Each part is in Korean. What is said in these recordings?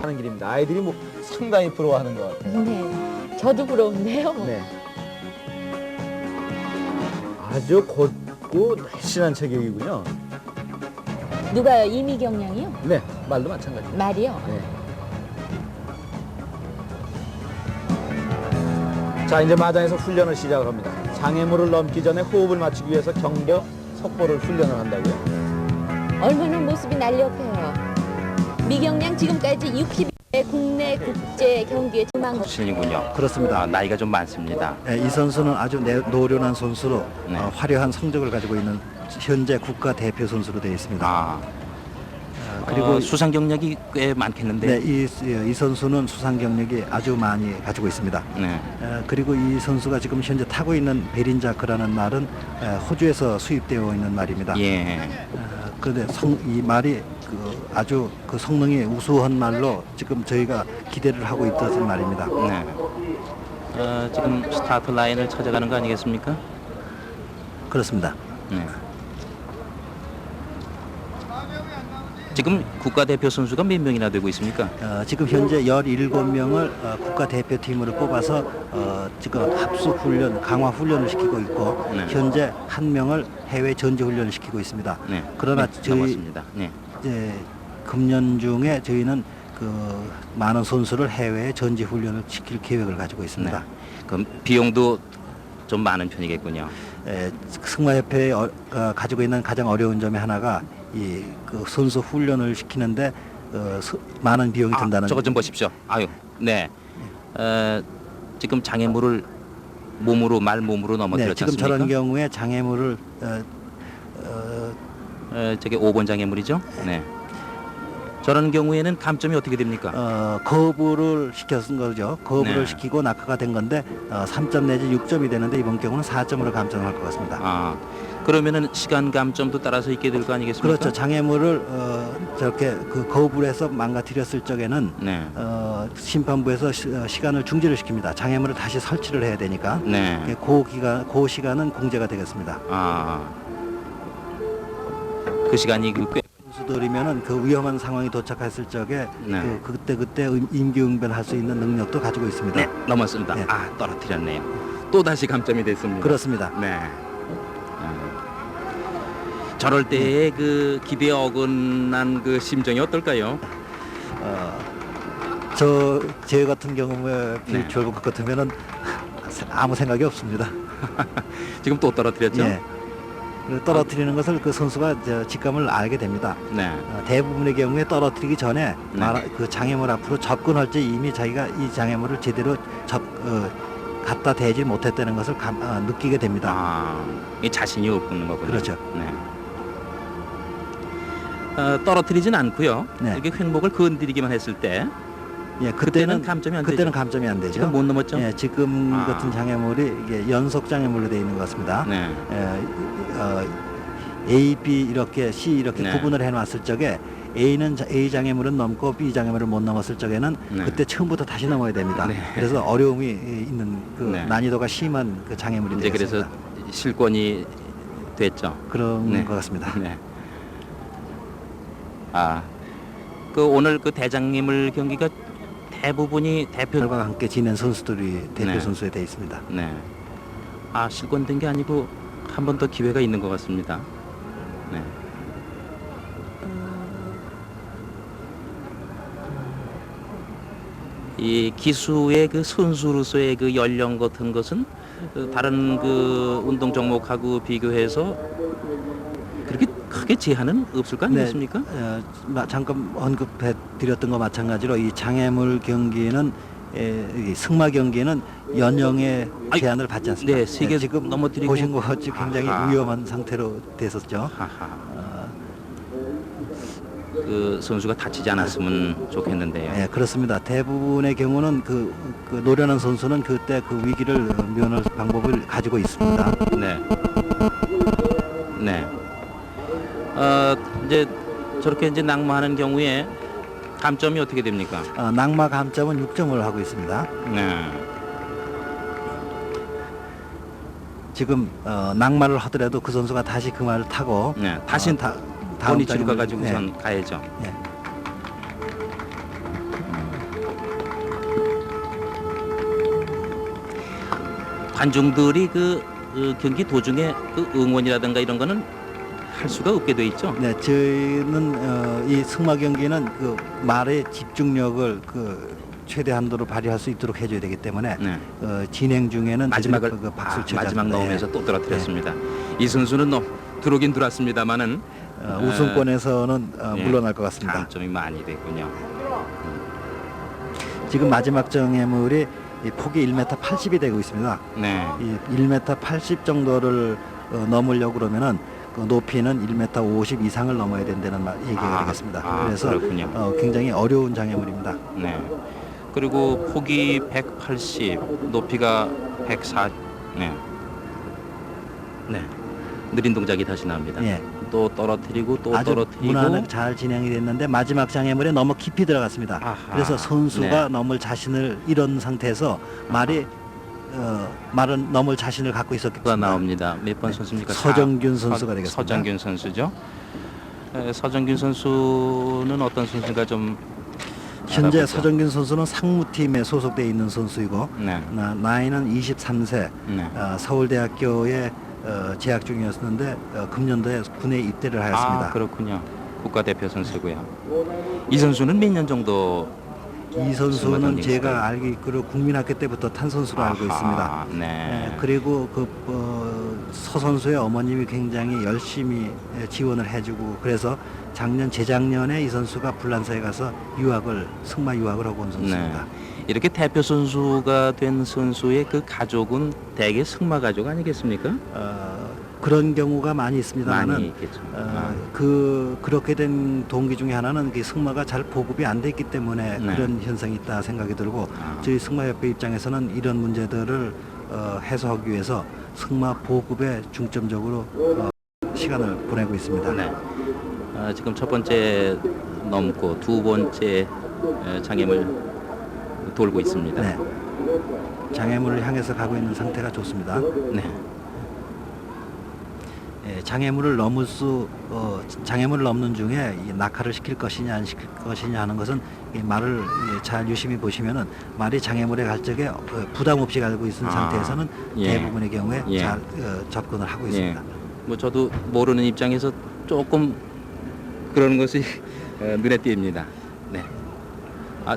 하는 길입니다. 아이들이 뭐 상당히 부러워하는 것 같아요. 네. 저도 부러운데요. 네. 아주 곧고 날씬한 체격이군요. 누가요? 이미경 양이요? 네, 말도 마찬가지. 말이요? 네. 자, 이제 마장에서 훈련을 시작을 합니다. 장애물을 넘기 전에 호흡을 맞추기 위해서 경보, 속보를 훈련을 한다고요. 얼마나 모습이 날렵해요. 미경 양 지금까지 60회 국내 국제 경기에 희망 출신이군요. 그렇습니다. 아, 나이가 좀 많습니다. 예, 이 선수는 아주 내- 노련한 선수로 네. 어, 화려한 성적을 가지고 있는 현재 국가 대표 선수로 되어 있습니다. 아, 어, 그리고 그리고 수상 경력이 꽤 많겠는데. 네, 이, 이 선수는 수상 경력이 아주 많이 가지고 있습니다. 네. 어, 그리고 이 선수가 지금 현재 타고 있는 베린자크라는 말은 에, 호주에서 수입되어 있는 말입니다. 예. 어, 그런데 성, 이 말이 그 아주 그 성능이 우수한 말로 지금 저희가 기대를 하고 있다는 말입니다. 네. 어, 지금 스타트 라인을 찾아가는 거 아니겠습니까? 그렇습니다. 네. 지금 국가대표 선수가 몇 명이나 되고 있습니까? 어, 지금 현재 17명을 어, 국가대표팀으로 뽑아서 어, 지금 합숙 훈련, 강화 훈련을 시키고 있고 네. 현재 한 명을 해외 전지 훈련을 시키고 있습니다. 네. 그러나 네, 저희. 네. 이제 금년 중에 저희는 그 많은 선수를 해외 전지 훈련을 시킬 계획을 가지고 있습니다. 네. 그럼 비용도 좀 많은 편이겠군요. 에, 승마협회에 어, 어, 가지고 있는 가장 어려운 점이 하나가 이 그 선수 훈련을 시키는데 어, 서- 많은 비용이 아, 든다는 저거 좀 보십시오. 아유, 네. 어, 지금 장애물을 몸으로 말 몸으로 네, 넘어뜨렸지 지금 않습니까? 저런 경우에 장애물을 어, 어, 어, 저게 5번 장애물이죠? 네. 저런 경우에는 감점이 어떻게 됩니까? 어, 거부를 시켰은 거죠. 거부를 네. 시키고 낙하가 된 건데 어, 3점 내지 6점이 되는데 이번 경우는 4점으로 감점할 것 같습니다. 아, 그러면은 시간 감점도 따라서 있게 될 거 아니겠습니까? 그렇죠. 장애물을 어, 저렇게 그 거부를 해서 망가뜨렸을 적에는 네. 어, 심판부에서 시, 어, 시간을 중지를 시킵니다. 장애물을 다시 설치를 해야 되니까 네. 그 기간 그 시간은 공제가 되겠습니다. 아. 그 시간이 그 꽤. 선수들이면은 그 위험한 상황이 도착했을 적에 네. 그 그때 그때 임기응변할 수 있는 능력도 가지고 있습니다. 네, 넘었습니다. 네. 아, 떨어뜨렸네요. 또 다시 감점이 됐습니다. 그렇습니다. 네. 음. 저럴 때의 그 기대에 어긋난 그 심정이 어떨까요? 어, 저 제 같은 경우에 네. 비추얼 것 같으면은 아무 생각이 없습니다. 지금 또 떨어뜨렸죠? 예. 그 떨어뜨리는 것을 그 선수가 저 직감을 알게 됩니다. 네. 어, 대부분의 경우에 떨어뜨리기 전에 네. 말, 그 장애물 앞으로 접근할 때 이미 자기가 이 장애물을 제대로 접 어, 갖다 대지 못했다는 것을 감, 어, 느끼게 됩니다. 아, 이 자신이 없는 거군요. 그렇죠. 네. 어, 떨어뜨리진 않고요. 네. 이렇게 횡복을 건드리기만 했을 때 예, 그때는 그때는 감점이 안 그때는 되죠. 감점이 안 되죠. 지금 못 넘었죠? 예, 지금 아. 같은 장애물이 이게 연속 장애물로 되어 있는 것 같습니다. 네. 에, 어, A, B 이렇게 C 이렇게 네. 구분을 해놨을 적에 A는 자- A 장애물은 넘고 B 장애물을 못 넘었을 적에는 네. 그때 처음부터 다시 넘어야 됩니다. 네. 그래서 어려움이 있는 그 네. 난이도가 심한 그 장애물이 이제 되겠습니다. 그래서 실권이 됐죠. 그런 네. 것 같습니다. 네. 아, 그 오늘 그 대장님을 경기가 대부분이 대표. 결과 함께 지낸 선수들이 대표 네. 선수에 되어 있습니다. 네. 아 실권된 게 아니고 한 번 더 기회가 있는 것 같습니다. 네. 이 기수의 그 선수로서의 그 연령 같은 것은 그 다른 그 운동 종목하고 비교해서 크게 제한은 없을 거 아니겠습니까? 어, 마- 잠깐 언급해 드렸던 것 마찬가지로 이 장애물 경기는 에, 이 승마 경기는 연령의 아이, 제한을 받지 않습니다. 네, 세계 지금 넘어뜨리고 보신 것 같이 굉장히 아하. 위험한 상태로 됐었죠. 어, 그 선수가 다치지 않았으면 좋겠는데요. 네, 그렇습니다. 대부분의 경우는 그, 그 노련한 선수는 그때 그 위기를 면할 방법을 가지고 있습니다. 네. 네. 이제 저렇게 이제 낙마하는 경우에 감점이 어떻게 됩니까? 어, 낙마 감점은 6점을 하고 있습니다. 네. 지금 어, 낙마를 하더라도 그 선수가 다시 그 말을 타고 네. 다시 어, 다 다음 본이 지루가 가지고 예. 우선 가야죠. 예. 관중들이 그, 그 경기 도중에 그 응원이라든가 이런 거는 할 수가 없게 돼 있죠. 네, 저희는 어, 이 승마 경기는 그 말의 집중력을 그 최대 한도로 발휘할 수 있도록 해줘야 되기 때문에 네. 어, 진행 중에는 마지막을 그 박수 아, 마지막 넣으면서 또 떨어뜨렸습니다. 이 선수는 너, 들어오긴 들어왔습니다만은 어, 우승권에서는 어, 예. 물러날 것 같습니다. 단점이 많이 됐군요. 지금 마지막 정해물이 이 폭이 1m 80이 되고 있습니다. 네. 이 1m 80 정도를 어, 넘으려고 그러면은 그 높이는 1m 50 이상을 넘어야 된다는 말, 얘기가 아, 되겠습니다. 아, 그래서 그렇군요. 어, 굉장히 어려운 장애물입니다. 네. 그리고 폭이 180, 높이가 104. 네. 네. 느린 동작이 다시 나옵니다. 예. 또 떨어뜨리고 또 아주 떨어뜨리고 무난하게 잘 진행이 됐는데 마지막 장애물에 너무 깊이 들어갔습니다. 아하, 그래서 선수가 네. 넘을 자신을 잃은 상태에서 말이 어, 말은 넘을 자신을 갖고 때문에 나옵니다. 몇 번 선수입니까? 서정균 사- 선수가 서- 되겠습니다. 서정균 선수죠. 에, 서정균 선수는 어떤 선수인가 좀 현재 알아보죠. 서정균 선수는 상무팀에 소속돼 있는 선수이고 네. 나, 나이는 23세 네. 어, 서울대학교에 어, 재학 중이었는데 어, 금년도에 군에 입대를 하였습니다. 아 그렇군요. 국가대표 선수고요. 이 선수는 몇 년 정도 이 선수는 선수가 제가 알기로 국민학교 때부터 탄 선수로 알고 있습니다. 네. 예, 그리고 그 어, 서 선수의 어머님이 굉장히 열심히 예, 지원을 해주고 그래서 작년 재작년에 이 선수가 불란서에 가서 유학을 승마 유학을 하고 온 선수입니다. 네. 이렇게 대표 선수가 된 선수의 그 가족은 대개 승마 가족 아니겠습니까? 어, 그런 경우가 많이 많이 있습니다만은 있겠죠. 어, 그 그렇게 된 동기 중에 하나는 그 승마가 잘 보급이 안 됐기 때문에 네. 그런 현상이 있다 생각이 들고 아. 저희 승마협회 입장에서는 이런 문제들을 어, 해소하기 위해서 승마 보급에 중점적으로 어, 시간을 보내고 있습니다. 네. 아, 지금 첫 번째 넘고 두 번째 에, 장애물 돌고 있습니다. 네. 장애물을 향해서 가고 있는 상태가 좋습니다. 네. 예, 장애물을 넘을 수 어, 장애물을 넘는 중에 이 낙하를 시킬 것이냐 안 시킬 것이냐 하는 것은 이 말을 예, 잘 유심히 보시면은 말이 장애물에 갈 적에 어, 부담 없이 갈고 있는 아, 상태에서는 예. 대부분의 경우에 예. 잘 어, 접근을 하고 예. 있습니다. 뭐 저도 모르는 입장에서 조금 그러는 것이 어, 눈에 띕니다. 네. 아,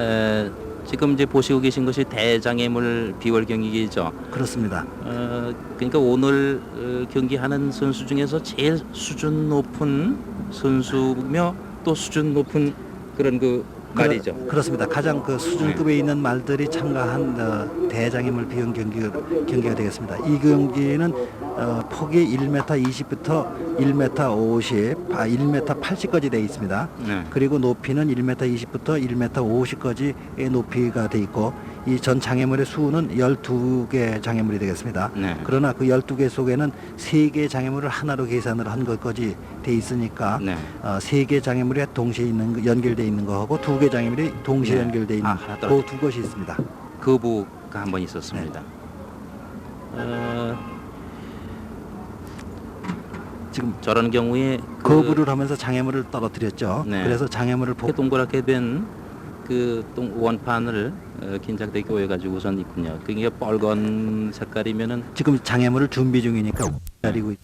에, 지금 이제 보시고 계신 것이 대장애물 비월 경기죠. 그렇습니다. 어, 그러니까 오늘 어, 경기하는 선수 중에서 제일 수준 높은 선수며 또 수준 높은 그런 그 말이죠. 그렇, 습니다 가장 그 수준급에 있는 말들이 참가한 어, 대장애물 비용 경기, 경기가 되겠습니다. 이 경기는 어, 폭이 1m 20부터 1m 50, 아, 1m 80까지 되어 있습니다. 네. 그리고 높이는 1m 20부터 1m 50까지의 높이가 돼 있고 이 전 장애물의 수는 12개 장애물이 되겠습니다. 네. 그러나 그 12개 속에는 3개 장애물을 하나로 계산을 한 것까지 돼 있으니까 네. 어, 3개 장애물이 동시에 있는 거- 연결돼 있는 거하고 2개 장애물이 동시에 네. 연결돼 있는 아, 하나 떨어져. 그두 것이 있습니다. 거부가 한 번 있었습니다. 어, 지금 저런 경우에 그 거부를 하면서 장애물을 떨어뜨렸죠. 네. 그래서 장애물을 보, 동그랗게 된그 원판을 어, 긴장되게 꽂아가지고 우선 있군요. 그게 빨간 색깔이면은 지금 장애물을 준비 중이니까 기다리고 있-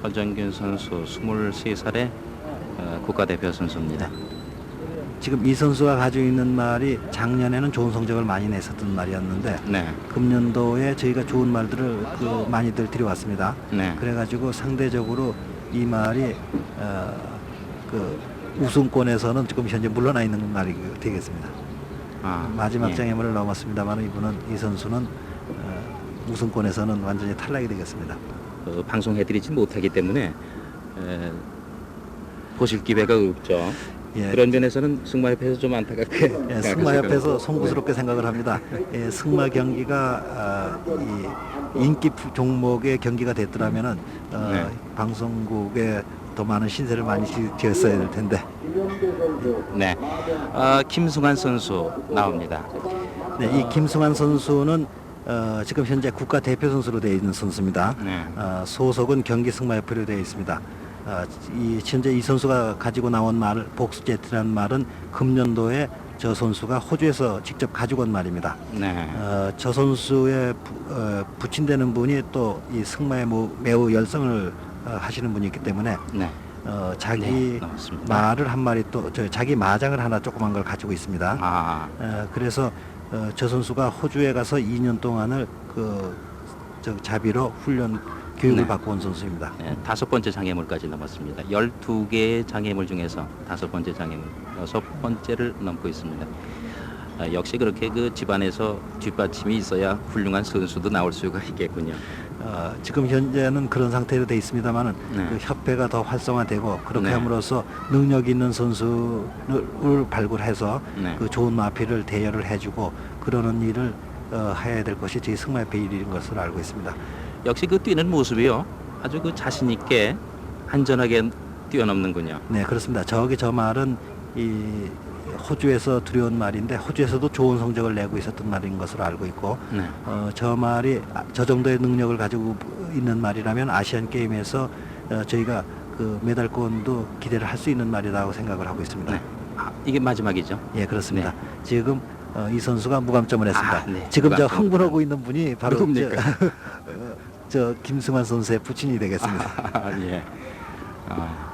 서정균 선수 23살의 어, 국가대표 선수입니다. 지금 이 선수가 가지고 있는 말이 작년에는 좋은 성적을 많이 냈었던 말이었는데 네, 금년도에 저희가 좋은 말들을 그 많이들 들여왔습니다. 네, 그래가지고 상대적으로 이 말이 어, 그 우승권에서는 지금 현재 물러나 있는 말이 되겠습니다. 아, 마지막 예. 장애물을 넘었습니다만 이분은 이 선수는 어, 우승권에서는 완전히 탈락이 되겠습니다. 어, 방송해드리지 못하기 때문에 에, 보실 기회가 없죠. 예, 그런 면에서는 승마협회에서 좀 안타깝게 예, 승마협회에서 거고. 송구스럽게 생각을 합니다. 예, 승마 경기가 아, 이 인기 프- 종목의 경기가 됐더라면은 어, 네. 방송국에 더 많은 신세를 많이 지- 지었어야 될 텐데. 네, 아, 김승환 선수 나옵니다. 네, 이 김승환 선수는 어, 지금 현재 국가 대표 선수로 되어 있는 선수입니다. 네. 어, 소속은 경기 승마협회로 되어 있습니다. 어, 이 현재 이 선수가 가지고 나온 말 복수제트라는 말은 금년도에 저 선수가 호주에서 직접 가지고 온 말입니다. 네. 어, 저 선수의 부, 어, 부친되는 분이 또 이 승마에 뭐 매우 열성을 어, 하시는 분이기 때문에 네. 어, 자기 네. 말을 한 마리 또 저 자기 마장을 하나 조그만 걸 가지고 있습니다. 아, 어, 그래서 어, 저 선수가 호주에 가서 2년 동안을 그 저 자비로 훈련 교육을 네. 받고 온 선수입니다. 네, 다섯 번째 장애물까지 넘었습니다. 12개의 장애물 중에서 다섯 번째 장애물, 여섯 번째를 넘고 있습니다. 아, 역시 그렇게 그 집안에서 뒷받침이 있어야 훌륭한 선수도 나올 수가 있겠군요. 어, 지금 현재는 그런 상태로 돼 있습니다만은 네. 그 협회가 더 활성화되고 그렇게 네. 함으로써 능력 있는 선수를 발굴해서 네. 그 좋은 마피를 대여를 해주고 그러는 일을 어, 해야 될 것이 저희 승마협회 일인 것으로 알고 있습니다. 역시 그 뛰는 모습이요. 아주 그 자신 있게 안전하게 뛰어넘는군요. 네 그렇습니다. 저기 저 말은 이 호주에서 들여온 말인데 호주에서도 좋은 성적을 내고 있었던 말인 것으로 알고 있고 네. 어, 저 말이 아, 저 정도의 능력을 가지고 있는 말이라면 아시안 게임에서 어, 저희가 그 메달권도 기대를 할 수 있는 말이라고 생각을 하고 있습니다. 네. 아, 이게 마지막이죠. 예, 그렇습니다. 지금 어, 이 선수가 무감점을 했습니다. 아, 네. 지금 저 무감점. 흥분하고 있는 분이 바로 누굽니까? 저, 어, 저 김승환 선수의 부친이 되겠습니다. 아, 예. 아,